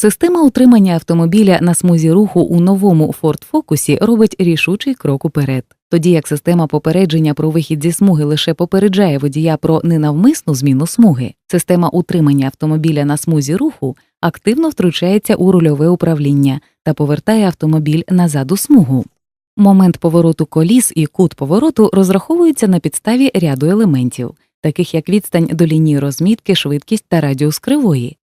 Система утримання автомобіля на смузі руху у новому Ford Focus робить рішучий крок уперед. Тоді як система попередження про вихід зі смуги лише попереджає водія про ненавмисну зміну смуги, система утримання автомобіля на смузі руху активно втручається у рульове управління та повертає автомобіль назад у смугу. Момент повороту коліс і кут повороту розраховуються на підставі ряду елементів, таких як відстань до лінії розмітки, швидкість та радіус кривої.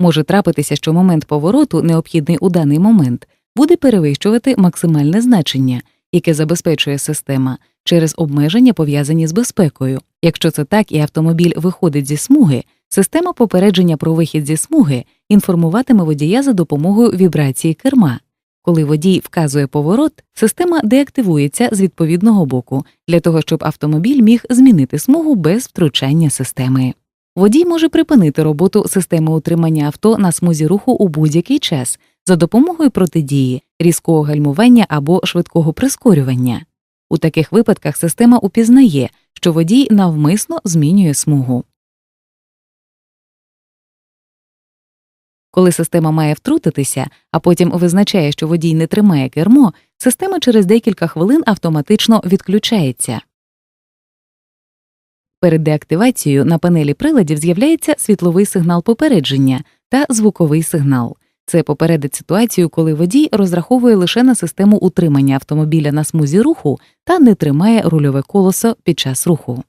Може трапитися, що момент повороту, необхідний у даний момент, буде перевищувати максимальне значення, яке забезпечує система через обмеження, пов'язані з безпекою. Якщо це так і автомобіль виходить зі смуги, система попередження про вихід зі смуги інформуватиме водія за допомогою вібрації керма. Коли водій вказує поворот, система деактивується з відповідного боку для того, щоб автомобіль міг змінити смугу без втручання системи. Водій може припинити роботу системи утримання авто на смузі руху у будь-який час за допомогою протидії, різкого гальмування або швидкого прискорювання. У таких випадках система упізнає, що водій навмисно змінює смугу. Коли система має втрутитися, а потім визначає, що водій не тримає кермо, система через декілька хвилин автоматично відключається. Перед деактивацією на панелі приладів з'являється світловий сигнал попередження та звуковий сигнал. Це попередить ситуацію, коли водій розраховує лише на систему утримання автомобіля на смузі руху та не тримає рульове колесо під час руху.